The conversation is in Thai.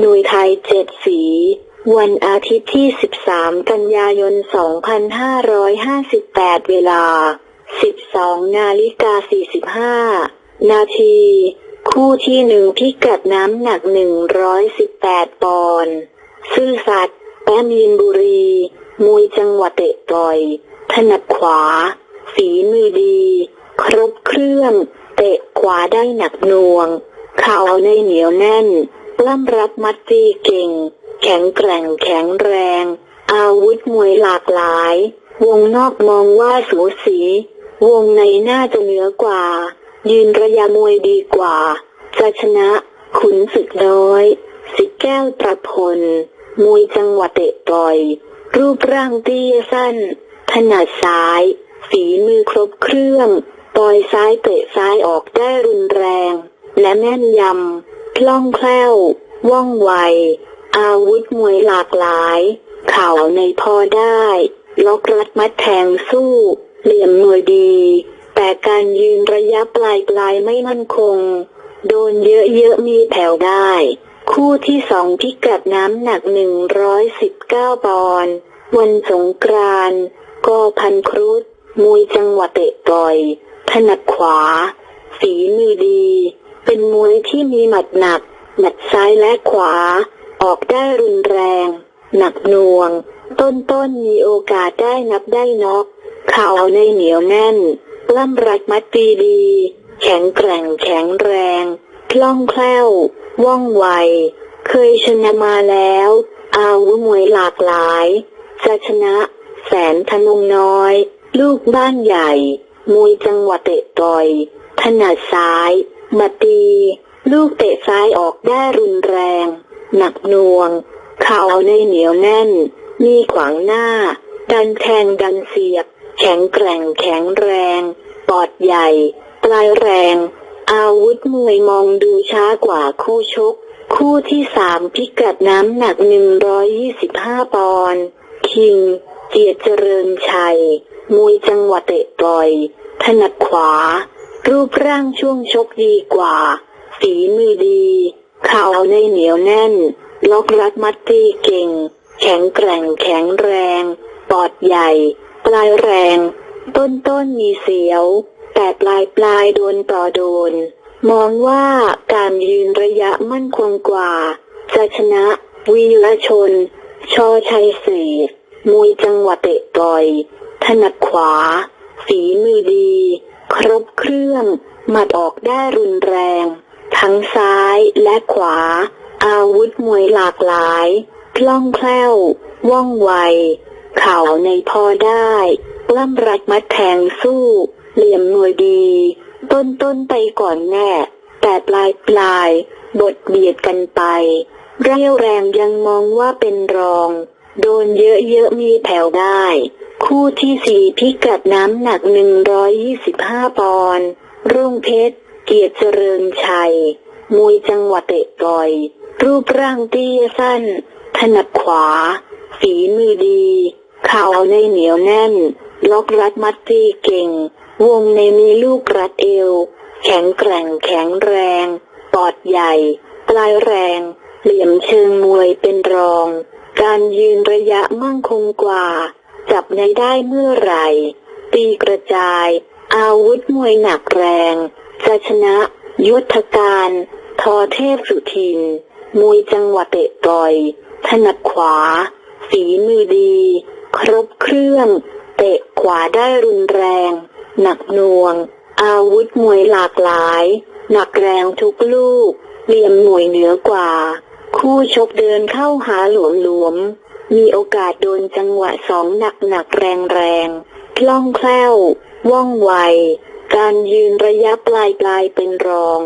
หน่วยไทยเจ็ดสี วันอาทิตย์ที่ 13 กันยายน 2558 เวลา 12 นาฬิกา 45 นาที คู่ที่หนึ่งพิกัดน้ำหนัก 118 ปอนด์ซื่อสัตย์แปมีนบุรี มวยจังหวัดเตะต่อย ถนัดขวา ฝีมือดี ครบเครื่อง เตะขวาได้หนักหน่วง เข่าในเหนียวแน่น ปล้ำรับมัดตีเก่ง แข็งแกร่งแข็งแรง อาวุธมวยหลากหลาย วงนอกมองว่าสูสี วงในน่าจะเหนือกว่า ยืนระยะมวยดีกว่า จะชนะ ขุนศึกน้อย สิแก้วตระพล มวยจังหวัดเตะต่อย รูปร่างเตี้ยสั้น ถนัดซ้าย ฝีมือครบเครื่อง ต่อยซ้ายเตะซ้ายออกได้รุนแรง และแม่นยำ คล่องแคล่ว ว่องไว อาวุธมวยหลากหลาย เข่าในพอได้ ล็อกรัดมัดแทงสู้ เหลี่ยมมวยดี แต่การยืนระยะปลายปลายไม่มั่นคง โดนเยอะๆมีแถวได้ คู่ที่สองพิกัดน้ำหนัก 119 ปอนด์วันสงกรานกอพันครุฑมวยจังหวัดเตะต่อย ถนัดขวาฝีมือดี เป็นมวยที่มีหมัดหนัก หมัดซ้ายและขวา ออกได้รุนแรง หนักหน่วง ต้นต้นมีโอกาสได้นับได้นอกเข่าในเหนียวแน่นล้ำรัดมัดตีดี แข็งแกร่งแข็งแรง คล่องแคล่ว ว่องไว เคยชนะมาแล้ว อาวุธมวยหลากหลายจะชนะ แสนธนงน้อย ลูกบ้านใหญ่ มวยจังหวัดเตะต่อย ถนัดซ้าย มาตี ลูกเตะซ้ายออกได้รุนแรง หนักหน่วง เข่าในเหนียวแน่น มีขวางหน้า ดันแทงดันเสียบ แข็งแกร่งแข็งแรง ปอดใหญ่ ปลายแรง อาวุธมวยมองดูช้ากว่าคู่ชก คู่ที่สามพิกัดน้ำหนัก 125 ปอนด์คิงเกียเจริญชัย มวยจังหวัดเตะต่อย ถนัดขวา รูปร่างช่วงชกดีกว่า ฝีมือดีเข่าในเหนียวแน่น ล็อกรัดมัดตีเก่ง แข็งแกร่งแข็งแรง ปอดใหญ่ ปลายแรง ต้นต้นมีเสียว แต่ปลายปลายโดนต่อโดน มองว่าการยืนระยะมั่นคงกว่า จะชนะ วีรชน ชอชัยเศษมวยจังหวัดเตะต่อย ถนัดขวา ฝีมือดี ครบเครื่อง หมัดออกได้รุนแรง ทั้งซ้ายและขวา อาวุธมวยหลากหลายคล่องแคล่ว ว่องไว เข่าในพอได้ปล้ำรัดมัดแทงสู้ เหลี่ยมมวยดี ต้นต้นไปก่อนแน่ แต่ปลายปลาย บทเบียดกันไป เรี่ยวแรงยังมองว่าเป็นรอง โดนเยอะๆมีแผ่วได้ คู่ที่สี่พิกัดน้ำหนัก125ปอนด์รุ่งเพชร เกียรติเจริญชัย มวยจังหวัดเตะต่อย รูปร่างเตี้ยสั้น ถนัดขวา ฝีมือดีเข่าในเหนียวแน่น ล็อกรัดมัดตีเก่ง วงในมีลูกรัดเอว แข็งแกร่งแข็งแรง ปอดใหญ่ ปลายแรง เหลี่ยมเชิงมวยเป็นรอง การยืนระยะมั่งคงกว่า จับในได้เมื่อไหร่ ตีกระจาย อาวุธมวยหนักแรงจะชนะ ยุทธการ ทอเทพสุทิน มวยจังหวัดเตะต่อย ถนัดขวา ฝีมือดี ครบเครื่อง เตะขวาได้รุนแรง หนักหน่วง อาวุธมวยหลากหลาย หนักแรงทุกลูก เหลี่ยมหน่วยเหนือกว่า คู่ชกเดินเข้าหาหลวมหลวม มีโอกาสโดนจังหวะสองหนักหนักแรงแรงคล่องแคล่ว ว่องไว การยืนระยะปลายปลายเป็นรอง